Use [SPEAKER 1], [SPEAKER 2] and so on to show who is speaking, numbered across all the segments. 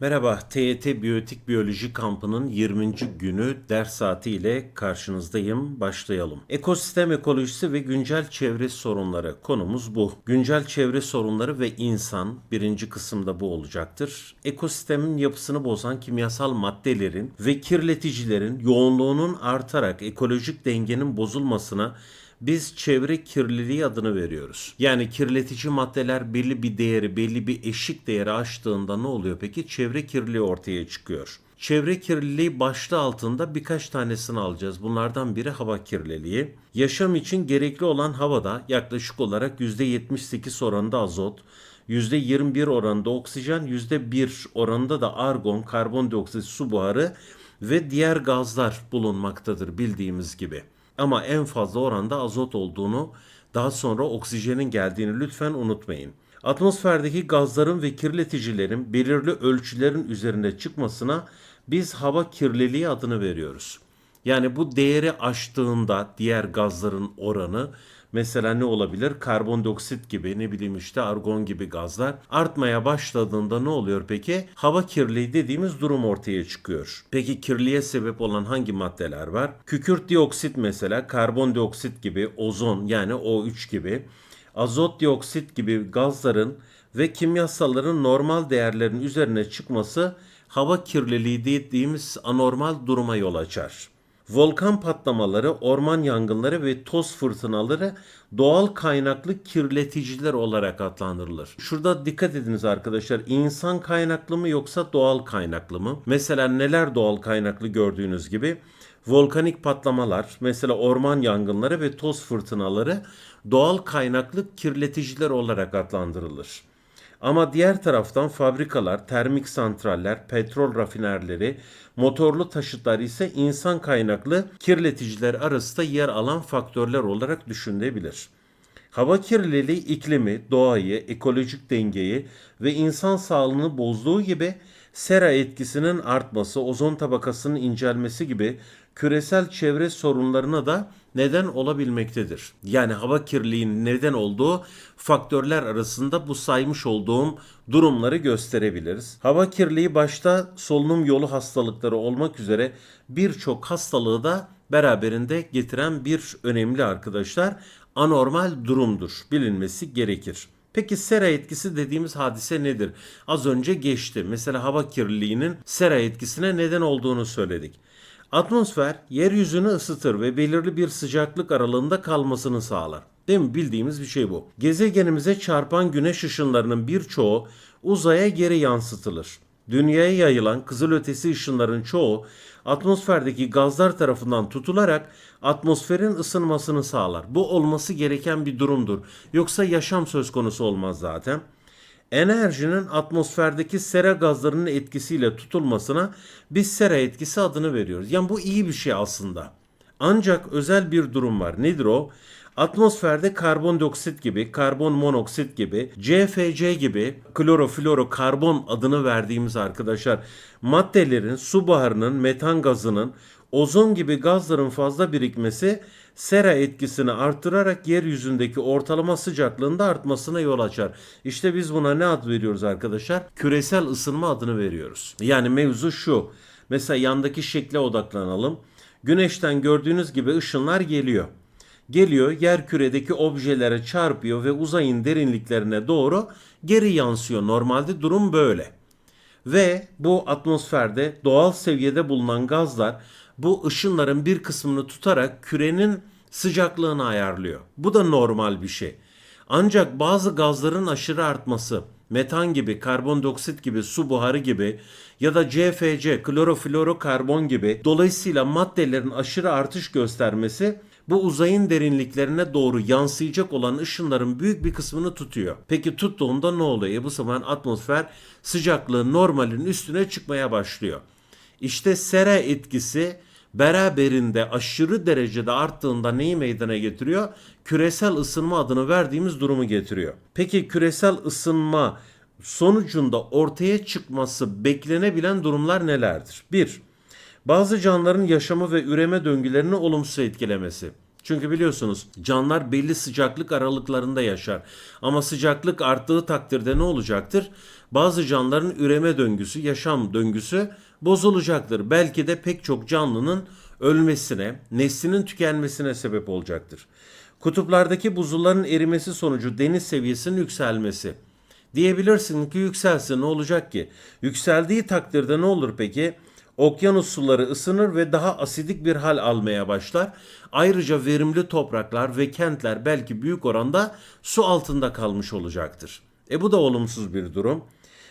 [SPEAKER 1] Merhaba, TYT Biyotik Biyoloji kampının 20. günü ders saati ile karşınızdayım. Başlayalım. Ekosistem ekolojisi ve güncel çevre sorunları konumuz bu. Güncel çevre sorunları ve insan birinci kısımda bu olacaktır. Ekosistemin yapısını bozan kimyasal maddelerin ve kirleticilerin yoğunluğunun artarak ekolojik dengenin bozulmasına biz çevre kirliliği adını veriyoruz. Yani kirletici maddeler belli bir değeri, belli bir eşik değeri aştığında ne oluyor peki? Çevre kirliliği ortaya çıkıyor. Çevre kirliliği başlığı altında birkaç tanesini alacağız. Bunlardan biri hava kirliliği. Yaşam için gerekli olan havada yaklaşık olarak %78 oranında azot, %21 oranında oksijen, %1 oranında da argon, karbondioksit, su buharı ve diğer gazlar bulunmaktadır bildiğimiz gibi. Ama en fazla oranda azot olduğunu, daha sonra oksijenin geldiğini lütfen unutmayın. Atmosferdeki gazların ve kirleticilerin belirli ölçülerin üzerinde çıkmasına biz hava kirliliği adını veriyoruz. Yani bu değeri aştığında diğer gazların oranı mesela ne olabilir? Karbondioksit gibi ne bileyim işte argon gibi gazlar artmaya başladığında ne oluyor peki? Hava kirliliği dediğimiz durum ortaya çıkıyor. Peki kirliliğe sebep olan hangi maddeler var? Kükürt dioksit mesela karbondioksit gibi, ozon yani O3 gibi, azot dioksit gibi gazların ve kimyasalların normal değerlerin üzerine çıkması hava kirliliği dediğimiz anormal duruma yol açar. Volkan patlamaları, orman yangınları ve toz fırtınaları doğal kaynaklı kirleticiler olarak adlandırılır. Şurada dikkat ediniz arkadaşlar. İnsan kaynaklı mı yoksa doğal kaynaklı mı? Mesela neler doğal kaynaklı gördüğünüz gibi volkanik patlamalar, mesela orman yangınları ve toz fırtınaları doğal kaynaklı kirleticiler olarak adlandırılır. Ama diğer taraftan fabrikalar, termik santraller, petrol rafinerleri, motorlu taşıtlar ise insan kaynaklı kirleticiler arasında yer alan faktörler olarak düşünülebilir. Hava kirliliği iklimi, doğayı, ekolojik dengeyi ve insan sağlığını bozduğu gibi sera etkisinin artması, ozon tabakasının incelmesi gibi küresel çevre sorunlarına da neden olabilmektedir. Yani hava kirliliğinin neden olduğu faktörler arasında bu saymış olduğum durumları gösterebiliriz. Hava kirliliği başta solunum yolu hastalıkları olmak üzere birçok hastalığı da beraberinde getiren bir önemli arkadaşlar anormal durumdur. Bilinmesi gerekir. Peki sera etkisi dediğimiz hadise nedir? Az önce geçti. Mesela hava kirliliğinin sera etkisine neden olduğunu söyledik. Atmosfer yeryüzünü ısıtır ve belirli bir sıcaklık aralığında kalmasını sağlar. Değil mi? Bildiğimiz bir şey bu. Gezegenimize çarpan güneş ışınlarının birçoğu uzaya geri yansıtılır. Dünyaya yayılan kızılötesi ışınların çoğu atmosferdeki gazlar tarafından tutularak atmosferin ısınmasını sağlar. Bu olması gereken bir durumdur. Yoksa yaşam söz konusu olmaz zaten. Enerjinin atmosferdeki sera gazlarının etkisiyle tutulmasına biz sera etkisi adını veriyoruz. Yani bu iyi bir şey aslında. Ancak özel bir durum var. Nedir o? Atmosferde karbondioksit gibi, karbon monoksit gibi, CFC gibi kloroflorokarbon adını verdiğimiz arkadaşlar maddelerin, su buharının, metan gazının, ozon gibi gazların fazla birikmesi sera etkisini artırarak yeryüzündeki ortalama sıcaklığında artmasına yol açar. İşte biz buna ne ad veriyoruz arkadaşlar? Küresel ısınma adını veriyoruz. Yani mevzu şu. Mesela yandaki şekle odaklanalım. Güneşten gördüğünüz gibi ışınlar geliyor geliyor yer küredeki objelere çarpıyor ve uzayın derinliklerine doğru geri yansıyor. Normalde durum böyle. Ve bu atmosferde doğal seviyede bulunan gazlar bu ışınların bir kısmını tutarak kürenin sıcaklığını ayarlıyor. Bu da normal bir şey. Ancak bazı gazların aşırı artması, metan gibi, karbondioksit gibi, su buharı gibi ya da CFC, kloroflorokarbon gibi dolayısıyla maddelerin aşırı artış göstermesi bu uzayın derinliklerine doğru yansıyacak olan ışınların büyük bir kısmını tutuyor. Peki tuttuğunda ne oluyor? E bu zaman atmosfer sıcaklığı normalin üstüne çıkmaya başlıyor. İşte sera etkisi beraberinde aşırı derecede arttığında neyi meydana getiriyor? Küresel ısınma adını verdiğimiz durumu getiriyor. Peki küresel ısınma sonucunda ortaya çıkması beklenebilen durumlar nelerdir? 1. Bazı canlıların yaşamı ve üreme döngülerini olumsuz etkilemesi. Çünkü biliyorsunuz canlılar belli sıcaklık aralıklarında yaşar. Ama sıcaklık arttığı takdirde ne olacaktır? Bazı canlıların üreme döngüsü, yaşam döngüsü bozulacaktır. Belki de pek çok canlının ölmesine, neslinin tükenmesine sebep olacaktır. Kutuplardaki buzulların erimesi sonucu deniz seviyesinin yükselmesi. Diyebilirsin ki yükselsin ne olacak ki? Yükseldiği takdirde ne olur peki? Okyanus suları ısınır ve daha asidik bir hal almaya başlar. Ayrıca verimli topraklar ve kentler belki büyük oranda su altında kalmış olacaktır. E bu da olumsuz bir durum.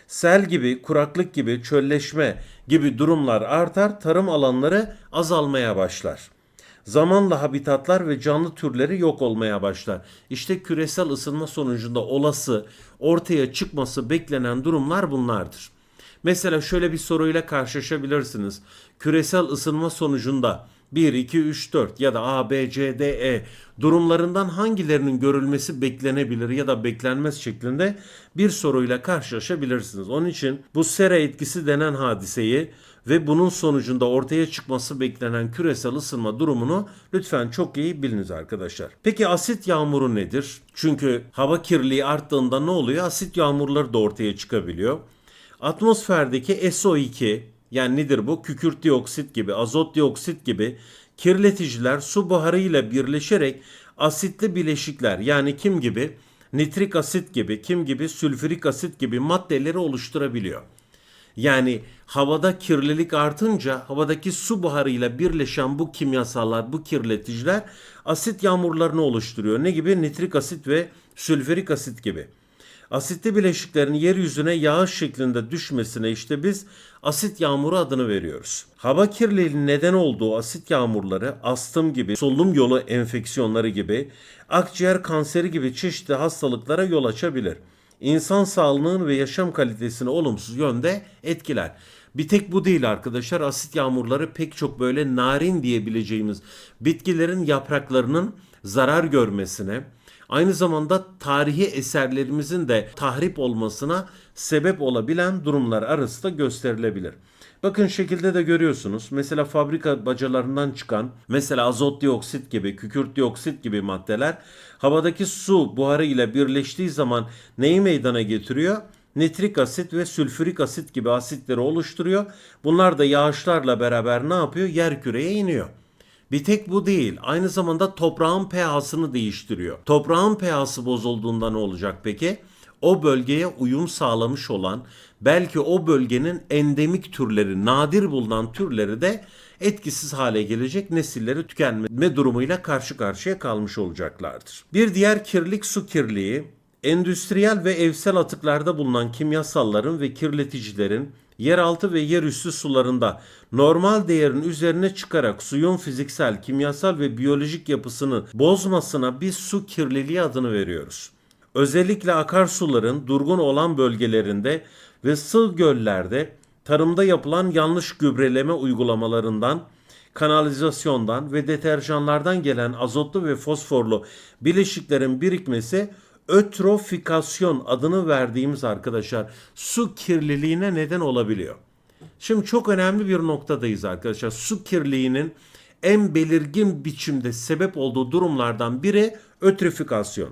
[SPEAKER 1] Sel gibi, kuraklık gibi, çölleşme gibi durumlar artar, tarım alanları azalmaya başlar. Zamanla habitatlar ve canlı türleri yok olmaya başlar. İşte küresel ısınma sonucunda olası, ortaya çıkması beklenen durumlar bunlardır. Mesela şöyle bir soruyla karşılaşabilirsiniz. Küresel ısınma sonucunda 1, 2, 3, 4 ya da A, B, C, D, E durumlarından hangilerinin görülmesi beklenebilir ya da beklenmez şeklinde bir soruyla karşılaşabilirsiniz. Onun için bu sera etkisi denen hadiseyi ve bunun sonucunda ortaya çıkması beklenen küresel ısınma durumunu lütfen çok iyi biliniz arkadaşlar. Peki asit yağmuru nedir? Çünkü hava kirliliği arttığında ne oluyor? Asit yağmurları da ortaya çıkabiliyor. Atmosferdeki SO2 yani nedir bu? Kükürt dioksit gibi, azot dioksit gibi kirleticiler su buharıyla birleşerek asitli bileşikler yani kim gibi? Nitrik asit gibi, kim gibi? Sülfürik asit gibi maddeleri oluşturabiliyor. Yani havada kirlilik artınca havadaki su buharıyla birleşen bu kimyasallar, bu kirleticiler asit yağmurlarını oluşturuyor. Ne gibi? Nitrik asit ve sülfürik asit gibi. Asitli bileşiklerin yeryüzüne yağış şeklinde düşmesine işte biz asit yağmuru adını veriyoruz. Hava kirliliğinin neden olduğu asit yağmurları astım gibi, solunum yolu enfeksiyonları gibi, akciğer kanseri gibi çeşitli hastalıklara yol açabilir. İnsan sağlığının ve yaşam kalitesini olumsuz yönde etkiler. Bir tek bu değil arkadaşlar. Asit yağmurları pek çok böyle narin diyebileceğimiz bitkilerin yapraklarının zarar görmesine, aynı zamanda tarihi eserlerimizin de tahrip olmasına sebep olabilen durumlar arasında gösterilebilir. Bakın şekilde de görüyorsunuz. Mesela fabrika bacalarından çıkan mesela azot dioksit gibi, kükürt dioksit gibi maddeler havadaki su buharı ile birleştiği zaman neyi meydana getiriyor? Nitrik asit ve sülfürik asit gibi asitleri oluşturuyor. Bunlar da yağışlarla beraber ne yapıyor? Yer küreye iniyor. Bir tek bu değil. Aynı zamanda toprağın pH'sını değiştiriyor. Toprağın pH'sı bozulduğunda ne olacak peki? O bölgeye uyum sağlamış olan belki o bölgenin endemik türleri, nadir bulunan türleri de etkisiz hale gelecek nesilleri tükenme durumuyla karşı karşıya kalmış olacaklardır. Bir diğer kirlilik su kirliliği. Endüstriyel ve evsel atıklarda bulunan kimyasalların ve kirleticilerin yeraltı ve yerüstü sularında normal değerin üzerine çıkarak suyun fiziksel, kimyasal ve biyolojik yapısını bozmasına biz su kirliliği adını veriyoruz. Özellikle akarsuların durgun olan bölgelerinde ve sığ göllerde tarımda yapılan yanlış gübreleme uygulamalarından, kanalizasyondan ve deterjanlardan gelen azotlu ve fosforlu bileşiklerin birikmesi ötrofikasyon adını verdiğimiz arkadaşlar su kirliliğine neden olabiliyor. Şimdi çok önemli bir noktadayız arkadaşlar. Su kirliliğinin en belirgin biçimde sebep olduğu durumlardan biri ötrifikasyon.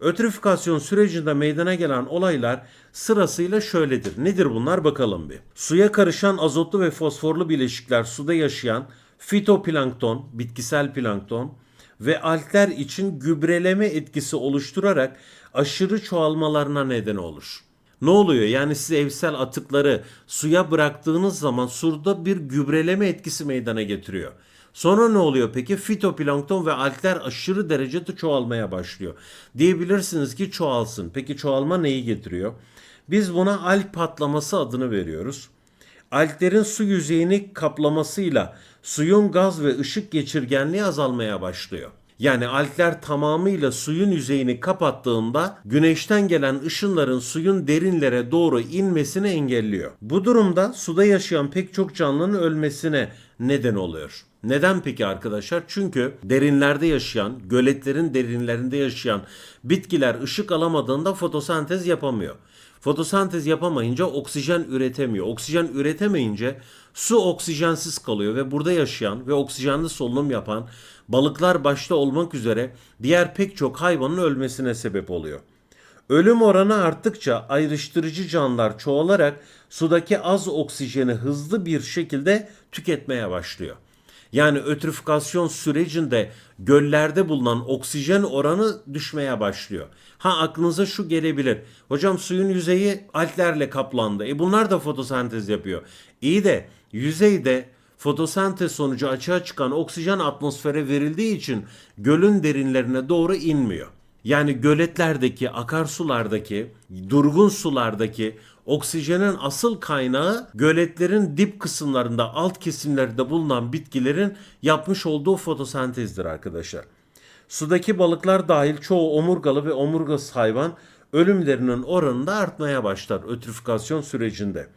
[SPEAKER 1] Ötrifikasyon sürecinde meydana gelen olaylar sırasıyla şöyledir. Nedir bunlar bakalım bir. Suya karışan azotlu ve fosforlu bileşikler suda yaşayan fitoplankton, bitkisel plankton ve algler için gübreleme etkisi oluşturarak aşırı çoğalmalarına neden olur. Ne oluyor? Yani siz evsel atıkları suya bıraktığınız zaman suda bir gübreleme etkisi meydana getiriyor. Sonra ne oluyor peki? Fitoplankton ve algler aşırı derecede çoğalmaya başlıyor. Diyebilirsiniz ki çoğalsın. Peki çoğalma neyi getiriyor? Biz buna alg patlaması adını veriyoruz. Alglerin su yüzeyini kaplamasıyla suyun gaz ve ışık geçirgenliği azalmaya başlıyor. Yani algler tamamıyla suyun yüzeyini kapattığında güneşten gelen ışınların suyun derinlere doğru inmesini engelliyor. Bu durumda suda yaşayan pek çok canlının ölmesine neden oluyor. Neden peki arkadaşlar? Çünkü derinlerde yaşayan, göletlerin derinlerinde yaşayan bitkiler ışık alamadığında fotosentez yapamıyor. Fotosentez yapamayınca oksijen üretemiyor. Oksijen üretemeyince su oksijensiz kalıyor ve burada yaşayan ve oksijenli solunum yapan balıklar başta olmak üzere diğer pek çok hayvanın ölmesine sebep oluyor. Ölüm oranı arttıkça ayrıştırıcı canlılar çoğalarak sudaki az oksijeni hızlı bir şekilde tüketmeye başlıyor. Yani ötrifikasyon sürecinde göllerde bulunan oksijen oranı düşmeye başlıyor. Ha aklınıza şu gelebilir. Hocam suyun yüzeyi alglerle kaplandı. E bunlar da fotosentez yapıyor. İyi de yüzeyde fotosentez sonucu açığa çıkan oksijen atmosfere verildiği için gölün derinlerine doğru inmiyor. Yani göletlerdeki, akarsulardaki, durgun sulardaki oksijenin asıl kaynağı göletlerin dip kısımlarında, alt kesimlerinde bulunan bitkilerin yapmış olduğu fotosentezdir arkadaşlar. Sudaki balıklar dahil çoğu omurgalı ve omurgasız hayvan ölümlerinin oranında artmaya başlar ötrifikasyon sürecinde.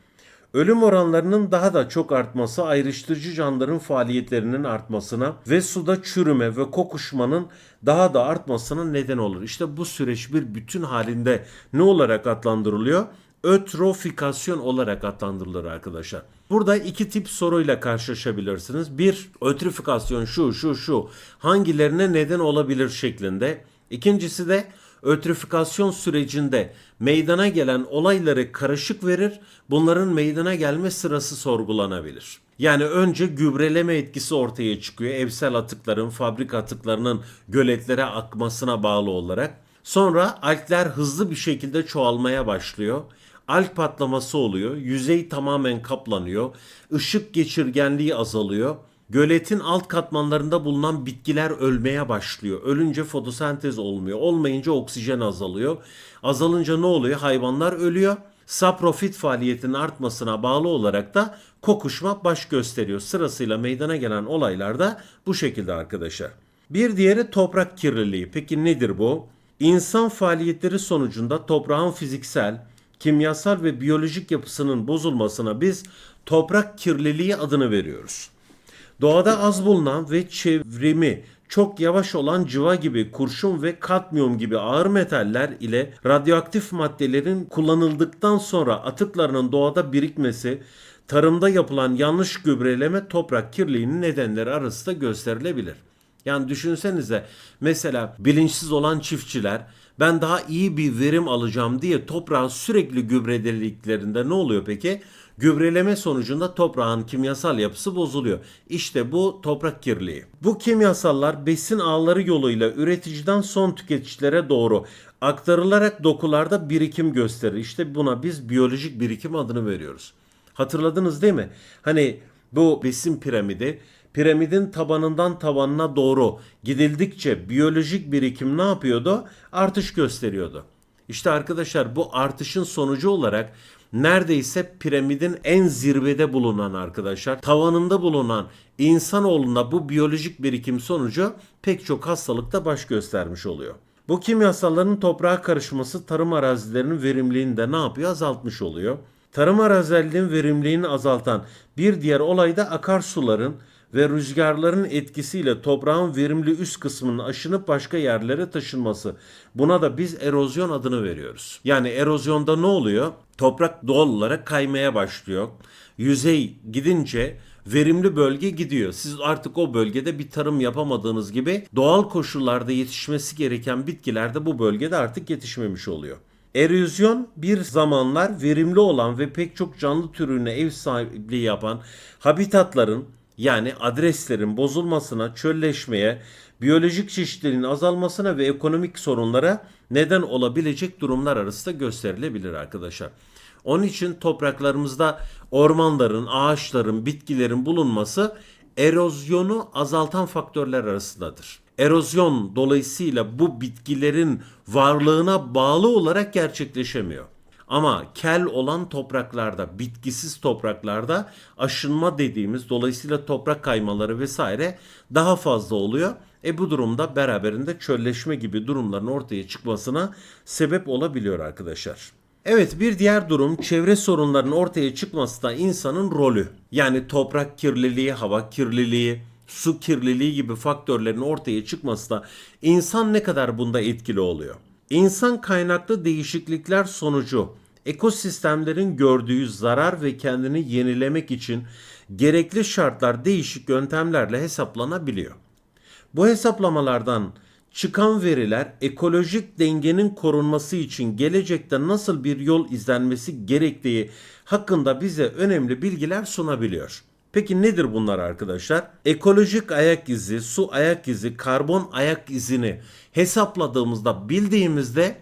[SPEAKER 1] Ölüm oranlarının daha da çok artması ayrıştırıcı canlıların faaliyetlerinin artmasına ve suda çürüme ve kokuşmanın daha da artmasına neden olur. İşte bu süreç bir bütün halinde ne olarak adlandırılıyor? Ötrofikasyon olarak adlandırılır arkadaşlar. Burada iki tip soruyla karşılaşabilirsiniz. Bir, ötrifikasyon şu şu şu hangilerine neden olabilir şeklinde. İkincisi de ötrifikasyon sürecinde meydana gelen olayları karışık verir. Bunların meydana gelme sırası sorgulanabilir. Yani önce gübreleme etkisi ortaya çıkıyor. Evsel atıkların, fabrika atıklarının göletlere akmasına bağlı olarak. Sonra algler hızlı bir şekilde çoğalmaya başlıyor. Alg patlaması oluyor. Yüzey tamamen kaplanıyor. Işık geçirgenliği azalıyor. Göletin alt katmanlarında bulunan bitkiler ölmeye başlıyor. Ölünce fotosentez olmuyor. Olmayınca oksijen azalıyor. Azalınca ne oluyor? Hayvanlar ölüyor. Saprofit faaliyetinin artmasına bağlı olarak da kokuşma baş gösteriyor. Sırasıyla meydana gelen olaylar da bu şekilde arkadaşlar. Bir diğeri toprak kirliliği. Peki nedir bu? İnsan faaliyetleri sonucunda toprağın fiziksel, kimyasal ve biyolojik yapısının bozulmasına biz toprak kirliliği adını veriyoruz. Doğada az bulunan ve çevrimi çok yavaş olan cıva gibi kurşun ve kadmiyum gibi ağır metaller ile radyoaktif maddelerin kullanıldıktan sonra atıklarının doğada birikmesi, tarımda yapılan yanlış gübreleme toprak kirliliğinin nedenleri arasında gösterilebilir. Yani düşünsenize mesela bilinçsiz olan çiftçiler ben daha iyi bir verim alacağım diye toprağı sürekli gübrelediklerinde ne oluyor peki? Gübreleme sonucunda toprağın kimyasal yapısı bozuluyor. İşte bu toprak kirliliği. Bu kimyasallar besin ağları yoluyla üreticiden son tüketicilere doğru aktarılarak dokularda birikim gösterir. İşte buna biz biyolojik birikim adını veriyoruz. Hatırladınız değil mi? Hani bu besin piramidi piramidin tabanından tabanına doğru gidildikçe biyolojik birikim ne yapıyordu? Artış gösteriyordu. İşte arkadaşlar bu artışın sonucu olarak neredeyse piramidin en zirvede bulunan arkadaşlar, tavanında bulunan insanoğluna bu biyolojik birikim sonucu pek çok hastalıkta baş göstermiş oluyor. Bu kimyasalların toprağa karışması tarım arazilerinin verimliliğini de ne yapıyor? Azaltmış oluyor. Tarım arazilerinin verimliliğini azaltan bir diğer olay da akarsuların ve rüzgarların etkisiyle toprağın verimli üst kısmının aşınıp başka yerlere taşınması. Buna da biz erozyon adını veriyoruz. Yani erozyonda ne oluyor? Toprak doğal olarak kaymaya başlıyor. Yüzey gidince verimli bölge gidiyor. Siz artık o bölgede bir tarım yapamadığınız gibi doğal koşullarda yetişmesi gereken bitkiler de bu bölgede artık yetişmemiş oluyor. Erozyon bir zamanlar verimli olan ve pek çok canlı türüne ev sahipliği yapan habitatların yani adreslerin bozulmasına, çölleşmeye, biyolojik çeşitliliğin azalmasına ve ekonomik sorunlara neden olabilecek durumlar arasında gösterilebilir arkadaşlar. Onun için topraklarımızda ormanların, ağaçların, bitkilerin bulunması erozyonu azaltan faktörler arasındadır. Erozyon dolayısıyla bu bitkilerin varlığına bağlı olarak gerçekleşemiyor. Ama kel olan topraklarda, bitkisiz topraklarda aşınma dediğimiz dolayısıyla toprak kaymaları vesaire daha fazla oluyor. E bu durumda beraberinde çölleşme gibi durumların ortaya çıkmasına sebep olabiliyor arkadaşlar. Evet bir diğer durum çevre sorunlarının ortaya çıkması da insanın rolü. Yani toprak kirliliği, hava kirliliği, su kirliliği gibi faktörlerin ortaya çıkması da insan ne kadar bunda etkili oluyor? İnsan kaynaklı değişiklikler sonucu ekosistemlerin gördüğü zarar ve kendini yenilemek için gerekli şartlar değişik yöntemlerle hesaplanabiliyor. Bu hesaplamalardan çıkan veriler ekolojik dengenin korunması için gelecekte nasıl bir yol izlenmesi gerektiği hakkında bize önemli bilgiler sunabiliyor. Peki nedir bunlar arkadaşlar? Ekolojik ayak izi, su ayak izi, karbon ayak izini hesapladığımızda bildiğimizde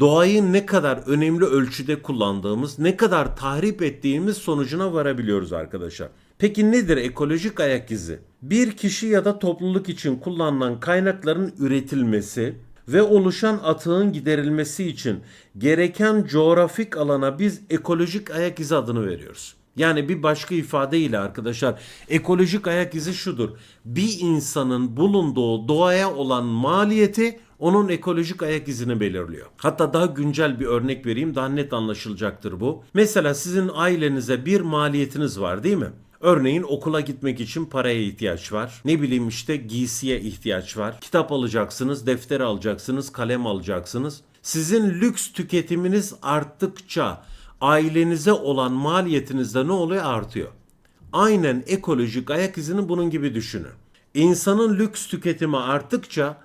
[SPEAKER 1] doğayı ne kadar önemli ölçüde kullandığımız, ne kadar tahrip ettiğimiz sonucuna varabiliyoruz arkadaşlar. Peki nedir ekolojik ayak izi? Bir kişi ya da topluluk için kullanılan kaynakların üretilmesi ve oluşan atığın giderilmesi için gereken coğrafik alana biz ekolojik ayak izi adını veriyoruz. Yani bir başka ifadeyle arkadaşlar ekolojik ayak izi şudur. Bir insanın bulunduğu doğaya olan maliyeti onun ekolojik ayak izini belirliyor. Hatta daha güncel bir örnek vereyim daha net anlaşılacaktır bu. Mesela sizin ailenize bir maliyetiniz var değil mi? Örneğin okula gitmek için paraya ihtiyaç var. Ne bileyim işte giysiye ihtiyaç var. Kitap alacaksınız, defter alacaksınız, kalem alacaksınız. Sizin lüks tüketiminiz arttıkça ailenize olan maliyetiniz de ne oluyor? Artıyor. Aynen ekolojik ayak izini bunun gibi düşünün. İnsanın lüks tüketimi arttıkça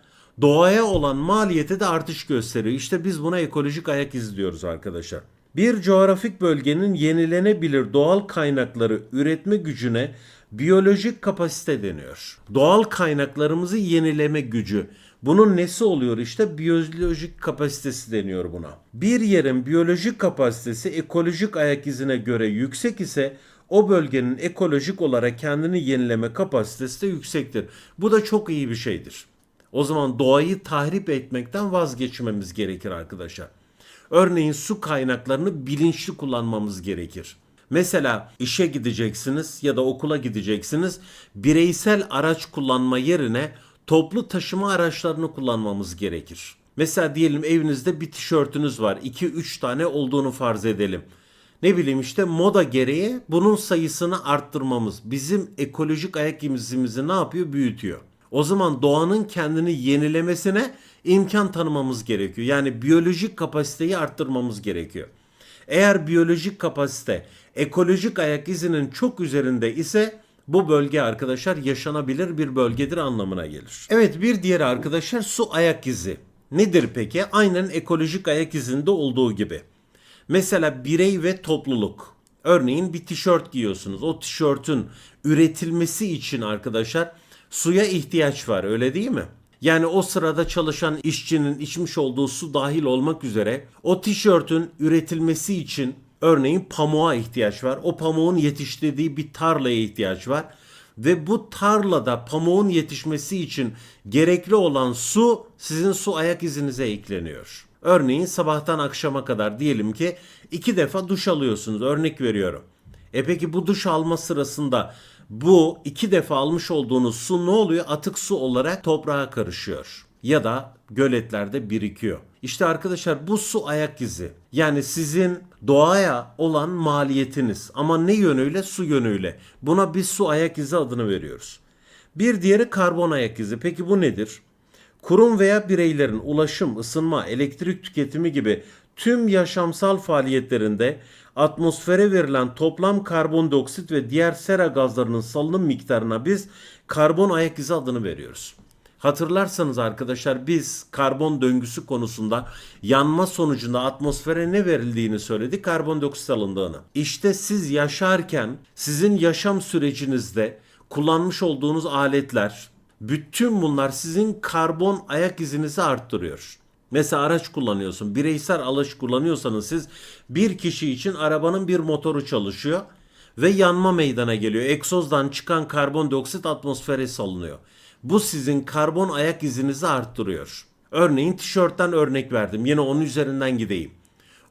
[SPEAKER 1] doğaya olan maliyeti de artış gösteriyor. İşte biz buna ekolojik ayak izi diyoruz arkadaşlar. Bir coğrafik bölgenin yenilenebilir doğal kaynakları üretme gücüne biyolojik kapasite deniyor. Doğal kaynaklarımızı yenileme gücü. Bunun nesi oluyor işte biyolojik kapasitesi deniyor buna. Bir yerin biyolojik kapasitesi ekolojik ayak izine göre yüksek ise o bölgenin ekolojik olarak kendini yenileme kapasitesi de yüksektir. Bu da çok iyi bir şeydir. O zaman doğayı tahrip etmekten vazgeçmemiz gerekir arkadaşlar. Örneğin su kaynaklarını bilinçli kullanmamız gerekir. Mesela işe gideceksiniz ya da okula gideceksiniz. Bireysel araç kullanma yerine toplu taşıma araçlarını kullanmamız gerekir. Mesela diyelim evinizde bir tişörtünüz var. 2-3 tane olduğunu farz edelim. Ne bileyim işte moda gereği bunun sayısını arttırmamız bizim ekolojik ayak izimizi ne yapıyor? Büyütüyor. O zaman doğanın kendini yenilemesine imkan tanımamız gerekiyor. Yani biyolojik kapasiteyi arttırmamız gerekiyor. Eğer biyolojik kapasite ekolojik ayak izinin çok üzerinde ise bu bölge arkadaşlar yaşanabilir bir bölgedir anlamına gelir. Evet bir diğer arkadaşlar su ayak izi. Nedir peki? Aynen ekolojik ayak izinde olduğu gibi. Mesela birey ve topluluk. Örneğin bir tişört giyiyorsunuz. O tişörtün üretilmesi için arkadaşlar suya ihtiyaç var öyle değil mi? Yani o sırada çalışan işçinin içmiş olduğu su dahil olmak üzere o tişörtün üretilmesi için örneğin pamuğa ihtiyaç var. O pamuğun yetiştirdiği bir tarlaya ihtiyaç var. Ve bu tarlada pamuğun yetişmesi için gerekli olan su sizin su ayak izinize ekleniyor. Örneğin sabahtan akşama kadar diyelim ki iki defa duş alıyorsunuz. Örnek veriyorum. E peki bu duş alma sırasında bu iki defa almış olduğunuz su ne oluyor? Atık su olarak toprağa karışıyor ya da göletlerde birikiyor. İşte arkadaşlar bu su ayak izi. Yani sizin doğaya olan maliyetiniz ama ne yönüyle? Su yönüyle. Buna biz su ayak izi adını veriyoruz. Bir diğeri karbon ayak izi. Peki bu nedir? Kurum veya bireylerin ulaşım, ısınma, elektrik tüketimi gibi tüm yaşamsal faaliyetlerinde atmosfere verilen toplam karbondioksit ve diğer sera gazlarının salınım miktarına biz karbon ayak izi adını veriyoruz. Hatırlarsanız arkadaşlar biz karbon döngüsü konusunda yanma sonucunda atmosfere ne verildiğini söyledik karbondioksit alındığını. İşte siz yaşarken sizin yaşam sürecinizde kullanmış olduğunuz aletler bütün bunlar sizin karbon ayak izinizi arttırıyor. Mesela araç kullanıyorsun. Bireysel araç kullanıyorsanız siz bir kişi için arabanın bir motoru çalışıyor ve yanma meydana geliyor. Egzozdan çıkan karbondioksit atmosfere salınıyor. Bu sizin karbon ayak izinizi arttırıyor. Örneğin tişörtten örnek verdim. Yine onun üzerinden gideyim.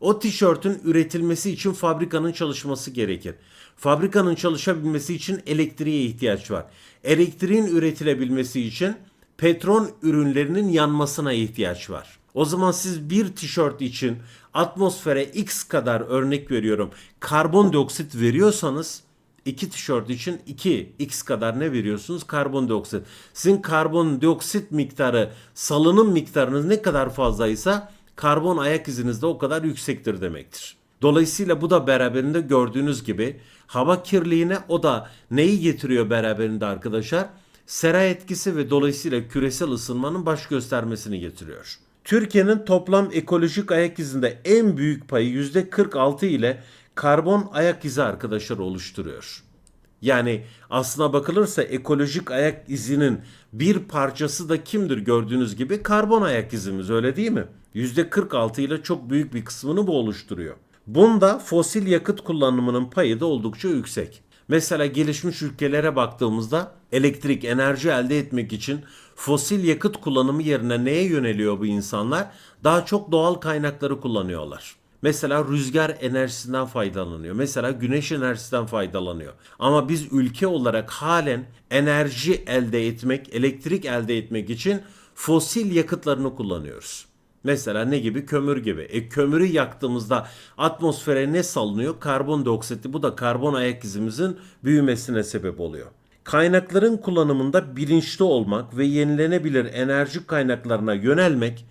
[SPEAKER 1] O tişörtün üretilmesi için fabrikanın çalışması gerekir. Fabrikanın çalışabilmesi için elektriğe ihtiyaç var. Elektriğin üretilebilmesi için petrol ürünlerinin yanmasına ihtiyaç var. O zaman siz bir tişört için atmosfere x kadar örnek veriyorum karbondioksit veriyorsanız iki tişört için 2 x kadar ne veriyorsunuz? Karbondioksit. Sizin karbondioksit miktarı salınım miktarınız ne kadar fazlaysa karbon ayak iziniz de o kadar yüksektir demektir. Dolayısıyla bu da beraberinde gördüğünüz gibi hava kirliliğine o da neyi getiriyor beraberinde arkadaşlar? sera etkisi ve dolayısıyla küresel ısınmanın baş göstermesini getiriyor. Türkiye'nin toplam ekolojik ayak izinde en büyük payı %46 ile karbon ayak izi arkadaşlar oluşturuyor. Yani aslına bakılırsa ekolojik ayak izinin bir parçası da kimdir gördüğünüz gibi karbon ayak izimiz öyle değil mi? %46 ile çok büyük bir kısmını bu oluşturuyor. Bunda fosil yakıt kullanımının payı da oldukça yüksek. Mesela gelişmiş ülkelere baktığımızda elektrik, enerji elde etmek için fosil yakıt kullanımı yerine neye yöneliyor bu insanlar? Daha çok doğal kaynakları kullanıyorlar. Mesela rüzgar enerjisinden faydalanıyor. Mesela güneş enerjisinden faydalanıyor. Ama biz ülke olarak halen enerji elde etmek, elektrik elde etmek için fosil yakıtlarını kullanıyoruz. Mesela ne gibi? Kömür gibi. E kömürü yaktığımızda atmosfere ne salınıyor? Karbondioksiti. Bu da karbon ayak izimizin büyümesine sebep oluyor. Kaynakların kullanımında bilinçli olmak ve yenilenebilir enerji kaynaklarına yönelmek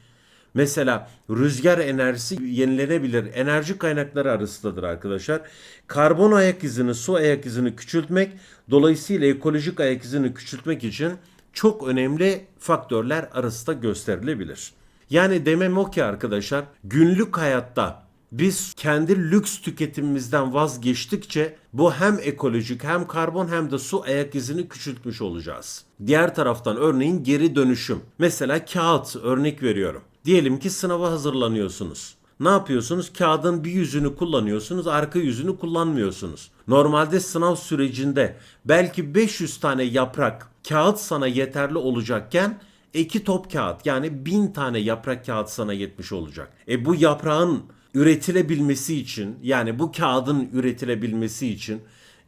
[SPEAKER 1] Mesela rüzgar enerjisi yenilenebilir enerji kaynakları arasındadır arkadaşlar. Karbon ayak izini, su ayak izini küçültmek, dolayısıyla ekolojik ayak izini küçültmek için çok önemli faktörler arasında gösterilebilir. Yani demem o ki arkadaşlar günlük hayatta biz kendi lüks tüketimimizden vazgeçtikçe bu hem ekolojik hem karbon hem de su ayak izini küçültmüş olacağız. Diğer taraftan örneğin geri dönüşüm. Mesela kağıt örnek veriyorum. Diyelim ki sınava hazırlanıyorsunuz. Ne yapıyorsunuz? Kağıdın bir yüzünü kullanıyorsunuz, arka yüzünü kullanmıyorsunuz. Normalde sınav sürecinde belki 500 tane yaprak kağıt sana yeterli olacakken iki top kağıt yani bin tane yaprak kağıt sana yetmiş olacak. E bu yaprağın üretilebilmesi için yani bu kağıdın üretilebilmesi için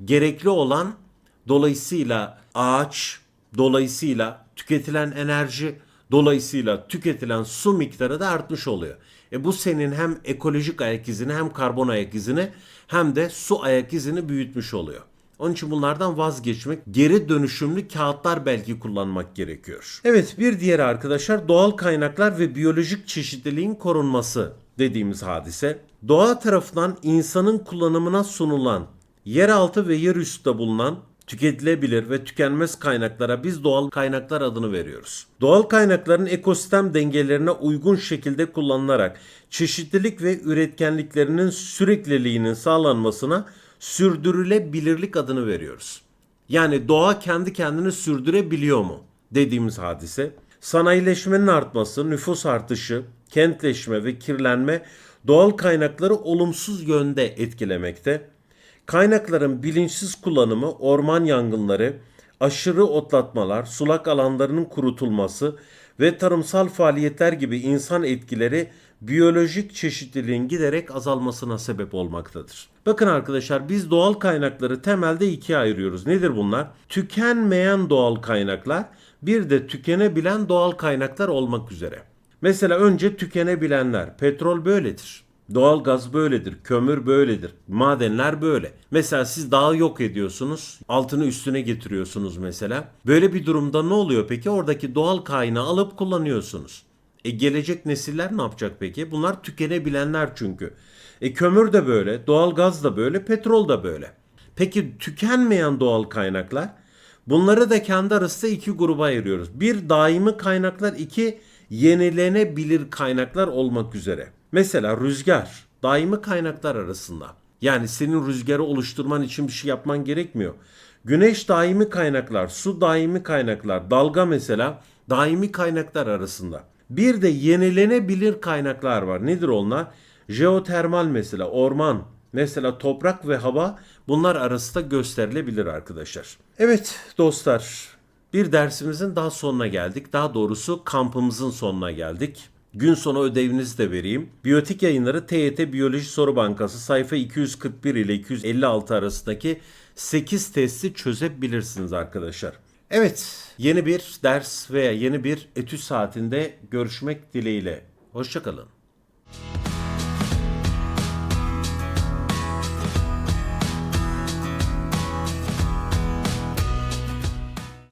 [SPEAKER 1] gerekli olan dolayısıyla ağaç, dolayısıyla tüketilen enerji, dolayısıyla tüketilen su miktarı da artmış oluyor. E bu senin hem ekolojik ayak izini hem karbon ayak izini hem de su ayak izini büyütmüş oluyor. Onun için bunlardan vazgeçmek, geri dönüşümlü kağıtlar belki kullanmak gerekiyor. Evet bir diğer arkadaşlar doğal kaynaklar ve biyolojik çeşitliliğin korunması dediğimiz hadise. Doğa tarafından insanın kullanımına sunulan yeraltı ve yerüstü bulunan tüketilebilir ve tükenmez kaynaklara biz doğal kaynaklar adını veriyoruz. Doğal kaynakların ekosistem dengelerine uygun şekilde kullanılarak çeşitlilik ve üretkenliklerinin sürekliliğinin sağlanmasına sürdürülebilirlik adını veriyoruz. Yani doğa kendi kendini sürdürebiliyor mu dediğimiz hadise. Sanayileşmenin artması, nüfus artışı, kentleşme ve kirlenme doğal kaynakları olumsuz yönde etkilemekte. Kaynakların bilinçsiz kullanımı, orman yangınları, aşırı otlatmalar, sulak alanlarının kurutulması ve tarımsal faaliyetler gibi insan etkileri biyolojik çeşitliliğin giderek azalmasına sebep olmaktadır. Bakın arkadaşlar biz doğal kaynakları temelde ikiye ayırıyoruz. Nedir bunlar? Tükenmeyen doğal kaynaklar, bir de tükenebilen doğal kaynaklar olmak üzere. Mesela önce tükenebilenler. Petrol böyledir. Doğal gaz böyledir, kömür böyledir, madenler böyle. Mesela siz dağı yok ediyorsunuz, altını üstüne getiriyorsunuz mesela. Böyle bir durumda ne oluyor peki? Oradaki doğal kaynağı alıp kullanıyorsunuz. E gelecek nesiller ne yapacak peki? Bunlar tükenebilenler çünkü. E kömür de böyle, doğal gaz da böyle, petrol da böyle. Peki tükenmeyen doğal kaynaklar? Bunları da kendi arasında iki gruba ayırıyoruz. Bir daimi kaynaklar, iki yenilenebilir kaynaklar olmak üzere. Mesela rüzgar daimi kaynaklar arasında. Yani senin rüzgarı oluşturman için bir şey yapman gerekmiyor. Güneş daimi kaynaklar, su daimi kaynaklar, dalga mesela daimi kaynaklar arasında. Bir de yenilenebilir kaynaklar var. Nedir onlar? Jeotermal mesela, orman, mesela toprak ve hava bunlar arasında gösterilebilir arkadaşlar. Evet dostlar, bir dersimizin daha sonuna geldik. Daha doğrusu kampımızın sonuna geldik. Gün sonu ödevinizi de vereyim. Biyotik yayınları TYT Biyoloji Soru Bankası sayfa 241 ile 256 arasındaki 8 testi çözebilirsiniz arkadaşlar. Evet, yeni bir ders veya yeni bir etüt saatinde görüşmek dileğiyle. Hoşçakalın.